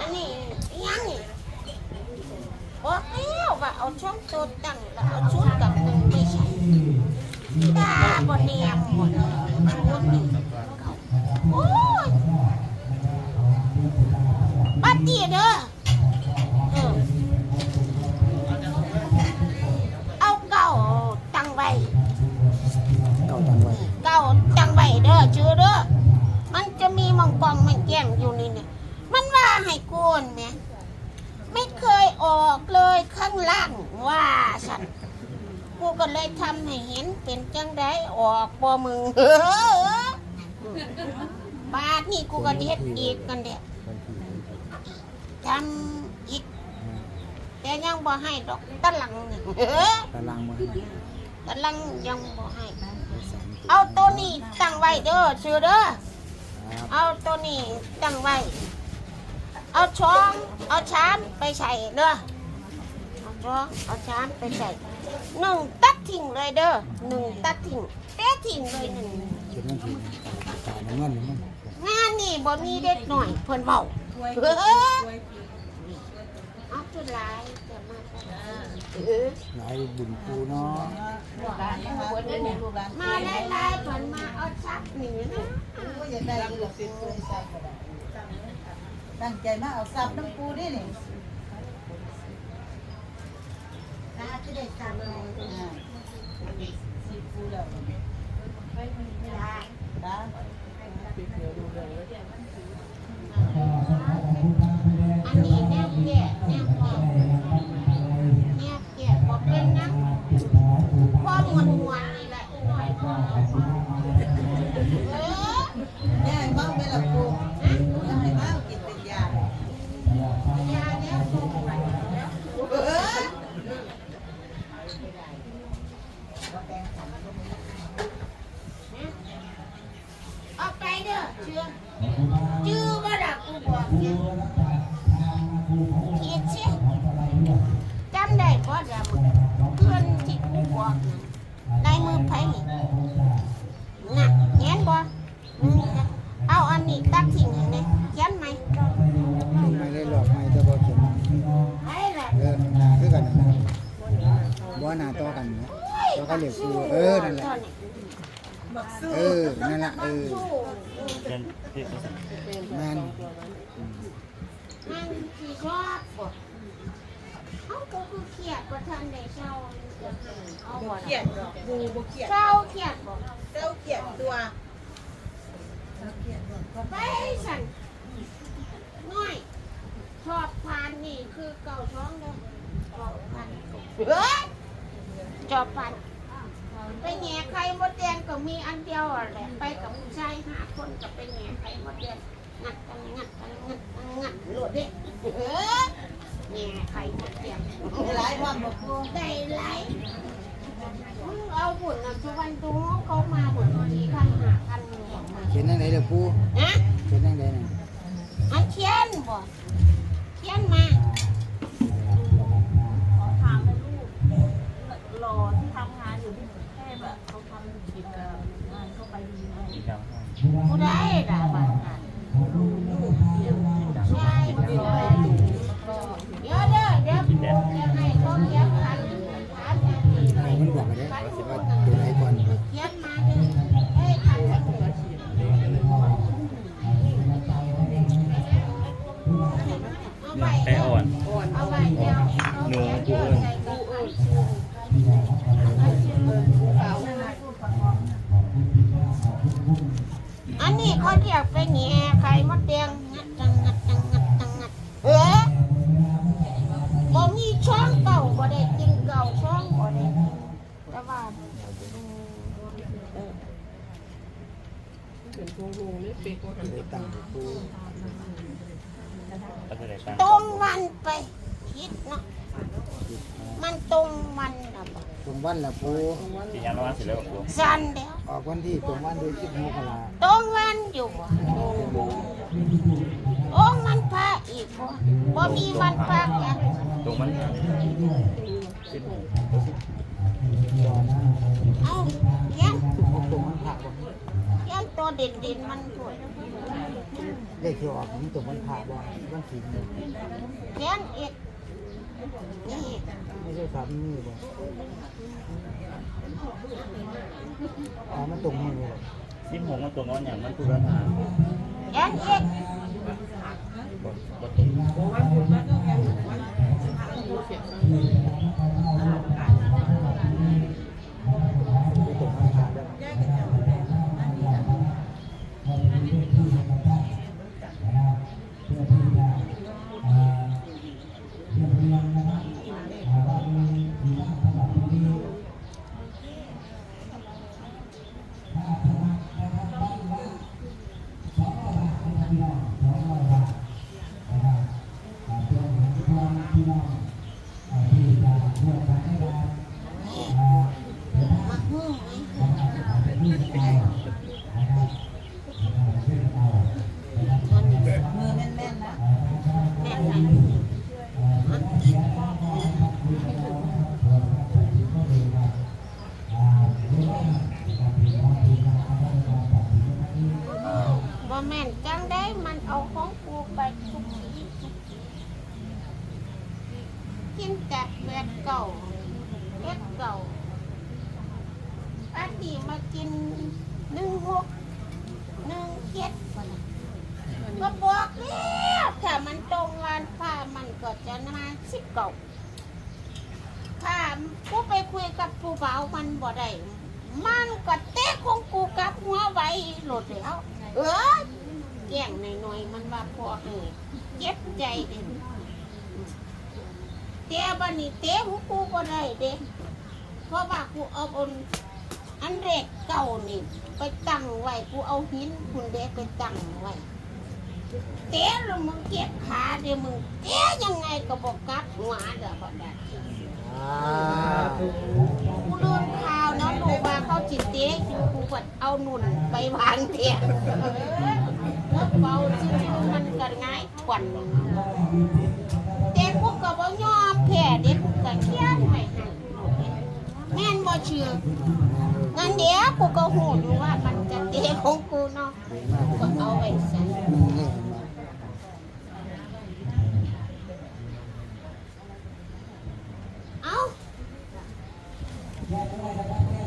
อันนี้ยังนี่บอกแล้วว่าเอาช่องตัวตั้งแล้วเอาชุดกับหนึ่งไม่ใช่ตาบนเนียมหมดชุดนี่โอ้ยบัดดีเด้อเออเอาเก่าตั้งไว้เก่าตังไว้เก่าจังไว้เด้อชื่อเด้อมัน จะมีมังมังแก้งอยู่นี่เนี่ย มันว่าให้โกนไหมไม่เคยออกเลยข้างล่างว่าฉันกูก็เลยทำให้เห็นเป็นจังได้ออกบ่มึงเออบาทนี่กูก็เฮ็ดอีกกันเด็ดทำอีกแต่ยังบ่ให้ดอกตะลังนี่เออตารางมาให้ตะลังยังบ่ให้ เอาตัวนี้ตั้งไว้เด้อชื่อเด้อ เอาตัวนี้ตั้งไว้ เอาช้อนเอาชามไปใส่เด้อเอาช้อนเอาชามไปใส่หนึ่งตัดทิ้งเลยเด้อหนึ่งตัดทิ้งเตะทิ้งเลยหนึ่งเขียนวันที่ตาน้ำเงินน้ำเงินงานนี่บ่มีเด็กหน่อยเพิ่นเบาเออเอา จุดลายจะมาเออหลายบุญปูเนาะมาไล่ไล่เพิ่นมาเอาชักนี่นะตั้งใจมาเอาซับน้ำปูนี่นี่ตาจะได้ตามเลยอ่าซีฟูแล้วได้นะ บ่อืมเอาอันนี้ตัดทิ้งให้แน่เขียนไหมไม่ได้หลอกไม่แต่บ่เขียนไอ้ล่ะเออคือกันนะบ่หน้าต่อกันนะแล้วก็เรียกปูเออนั่นแหละบักสู้เออนั่นแหละเออสู้แม่นมันสิชอบบ่เอาก็คือเครียดบ่ทันได้เศร้าเอาบ่เขียดดอกปูบ่เขียดเศร้าเครียดบ่เต้าเขียดตัว ไปสั่นน้อยชอบพานนี่คือเก่าท้องเด้อเก่าพันเฮ้ยจอบพันไปแง่ไข่มดแดงก็มีอันเดียวแหละไปกับผู้ชายห้าคนก็ไปแง่ไข่มดแดงงัดกันงัดกันงัดกันงัดโหลดเด้เออแง่ไข่มดแดงหลายความบ่ปูได้หลายมึงเอาบุญนะทุกวันดูเขามาบุญทีคันหาคันหนึ่งมา เขียนจังไดเด้อปูนะเขียนจังไดน่ะอันเขียนบ่เขียนมาขอถามเลยลูกรอที่ทำงานอยู่ที่กรุงเทพอะเขาทำกิจการงานเข้าไปดีไหมผู้ใอันนี้เขาเรียกไปแง่ไข่มดแดงงัดจังงัดจังงัดจังงัดเอ๊ะบ่มีช่องเก่าบ่ได้กินเก่าช่องบ่ได้กินแต่ว่าอืมเออได้ตังค์ปูก็คือได้ตังตรงวันไปคิดเนาะมันตรงวันนะบ่ตรงวันละปูสียางระวังเสร็จแล้วผมสันเดียวออกวันที่ตรงวันเดือน16มกราตรงวัน อยู่บ่ตรงมันพระอีกบ่บ่มีวันพระแกตรงมันเอ้าเขียนตรงวันพระบ่เขียนตัวเด่นเด่นมันสวยเลขที่ออกมันตรงวันพระบ่วันศีลบ่แกนเอ็ดนี่ไม่ใช่ครับนี่บ่อ๋อมันตรงมือบ่ สิบหกมันตัวน้อยอย่างมันผู้ราคาแกนเอ็ด มักหูไหมตัวนี้มือแม่นๆนะแม่นหมมันบ่แม่นจังได้มันเอาของกูไปทุกทีทุกทีกินแต่แปดเก่าเอ็ดเก่าอันนี้มากินหนึ่งหกหนึ่งเจ็ดก็บอกแล้วถ้ามันตรงวันค่ามันก็จะมา สิบเก่าถ้ากูไปคุยกับผู้บ่าวมันบ่ได้มันก็เตะของกูกับหัวไว้หลดแล้ว เอ้ยแก่งหน่อยๆมันว่าพอเออเจ็บใจเด่นเตะบันนี้เตะหูกูก็ได้เด้เพราะว่ากูเอาบนอันเร็กเก่านี่ไปตั้งไว้กูเอาหินคุณเด็กไปตั้งไว้ เตะแล้วมึงเก็บขาเดี๋ยวมึงเตะยังไงก็บอกกลับหัวเด้อบ่ได้อ่ากูเลื่อนข่าวเนาะลูกว่าเขาจิตเตะอยู่กูกดเอาหนุ่นไปวางเตียงแล้วเบาชื่อมันก็ง่ายขวัญเด็กกูก็บ่ยอมแพ้เด็กกูก็เคียนไปให้ แม่นบ่เชื่องั้นเดี๋ยวกูก็หูอยู่ว่ามันจะเตะของกูเนาะกูก็เอาไปใส่นี่เอา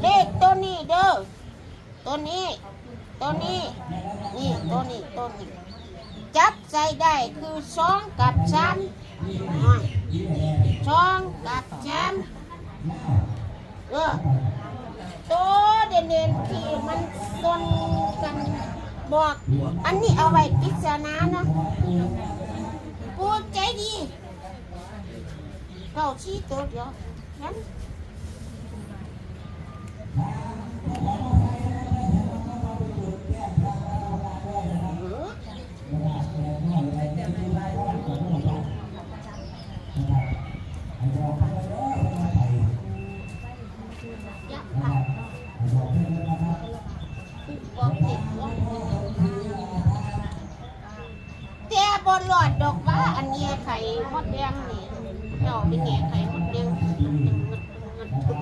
เลขตัวนี้เด้อตัวนี้ตัวนี้ นี่ตัวนี้ตัวนี้ จับใส่ได้คือสองกับสามอะสองกับสาม เออตัวเด่นๆที่มันซนกันบอก อันนี้เอาไว้พิจารณานะปูใจดีเก้าชี้ตัวเดียวงั้น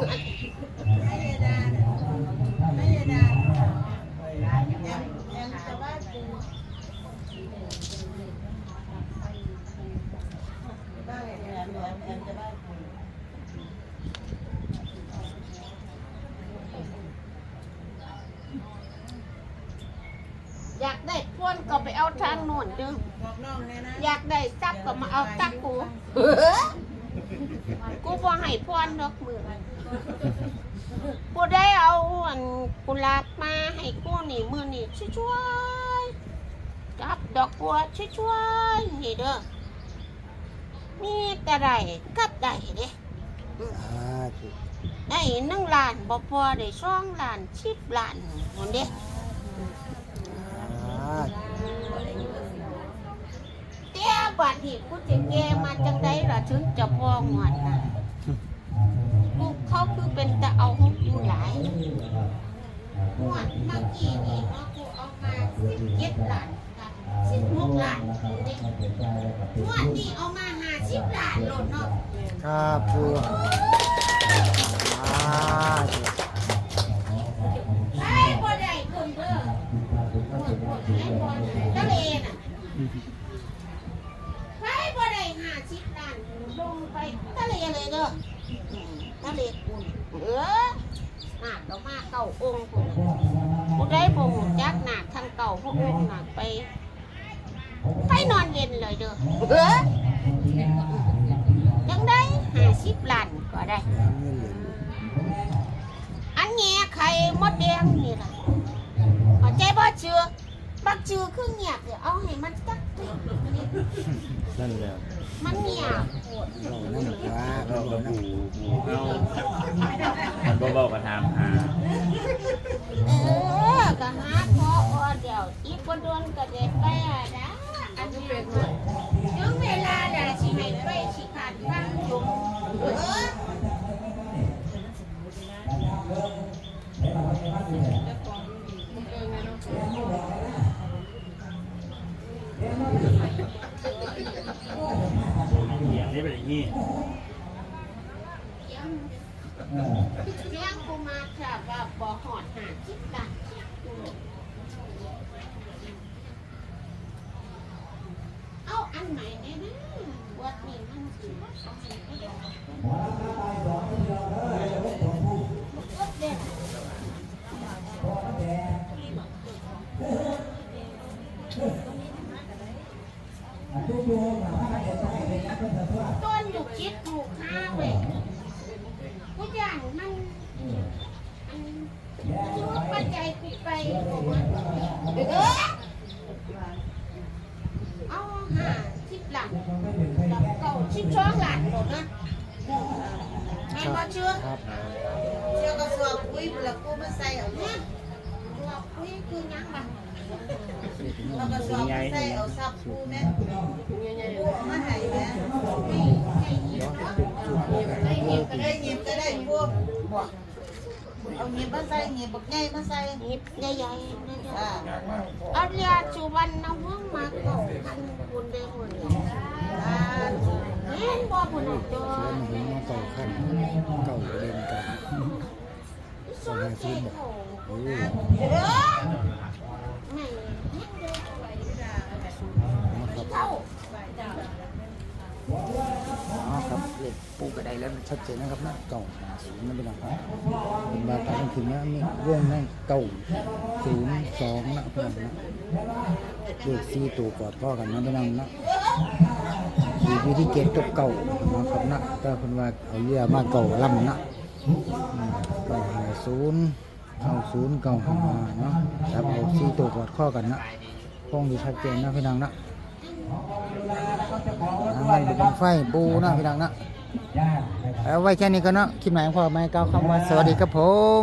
อยากได้พวนก็ไปเอาทางโน่นเดึงบอกน้องเลยนะอยากได้ซับก็มาเอาซับกู กูบ่ให้พวนดอกมือ กูได้เอาอันกุหลาบมาให้กูนี่มือนี่ช่วยๆกับดอกบัวช่วยๆนี่เด้อมีแต่ได้กับได้เด้อ่าถูกได้หนึ่งล้านบ่พอได้สองล้านสิบล้านคนเด้อ่าเตี้ยบัดนี้กูจะแกมาจังไดล่ะถึงจะพอหวดนะายหวดเมื่อกี้นี่เนาะกูเอกมาสิบเจ็ดล้านสิบหกล้านเด้หวดนี่เอามาหาสิบล้านโลดเนาะครับปูอ่าถูก ไอ้บ่ได้เพิ่นเด้อหวดบ่ได้บ่ได้ตั้งเอง ไปบ่ได้ห้าสิบล้านลงไปทะเลเลยเด้ออืมทะเลคุณเออหนักก็มาเก่าองค์คุณผู้ได้บ่งจักหนักทางเก่าพระองค์หนักไป ไปนอน เออจังได้ห้าสิบล้านก็ได้ อันแง่ไข่มดแดงนี่ล่ะเข้าใจบ่เชื่อบักชื่อคือเงียบเดี๋ยวเอาให้มันจักตินั่นแหละมันเงียบเรานั่นว่าเราราก็บูบูเอามันบ่บอกกับถามหาเออก็หาพออเดี๋ยวอีกบ่โดนก็ได้ไปอะนะอันนี้เป็น เสียงกูมาค่ะว่าบ่หอดหาคิดกันเอาอันใหม่ได้นะวัดนี้มันสิบ่สองอันก็ได้ต้นอยู่คิดถูกห้าเว้ย กูย่านมันอันรู้ปัจจัยกูไปบอกว่าเออเอาหาสิบหลังกับเก่าสิบสองหลังหมดนะแม่นบ่เชื่อเชื่อกระสอบปุ๋ยแล้วกูมาใส่เอาเนี่ยตัวคุยคือยังบ้างแล้วกระสอบมาใส่เอาซับกูแม่กูเอามาให้แม่นี่ใจเย็นเนาะ วกเอาหยิบมาใส่หยิบบักใหญ่มาใส่หยิบใหญ่ๆนะจ๊ะอ่าอาเรียจุวันนวงมาเก่าพันบุญเดหมดเลยอ่าเห็นบ่บุญตัวเชื่อมันมาเก่าขั้นเก่าเด่นกันสองเจ็ดหกโอ้เออไม่ยังเดินไปนะครับเท่า อ๋อครับเลขปูกระไดแล้วมันชัดเจนนะครับนะเก่าหาศูนย์นั่นเป็นอะไรเป็นบาตาถึงนะมีร่วงนั่นเก่าศูนย์สองนะพื่อนนะเลขสี่ตัวกอดพ่อกันนะพี่น้องนะขีดวิธีเก็บตัวเก่านะครับนะก็เป็นว่าเอาเยื่อมาเก่าล่ำนะเก่าหาศูนย์เก้าศูนย์เก้าหาเนาะครับเอาสี่ตัวกอดข้อกันนะคงดีชัดเจนนะพี่น้องนะ มันเป็นไฟบูนะพี่ดังนะเอาไว้แค่นี้ก็เนาะคลิปไหนพอไหมก้าวคำว่าสวัสดีครับผม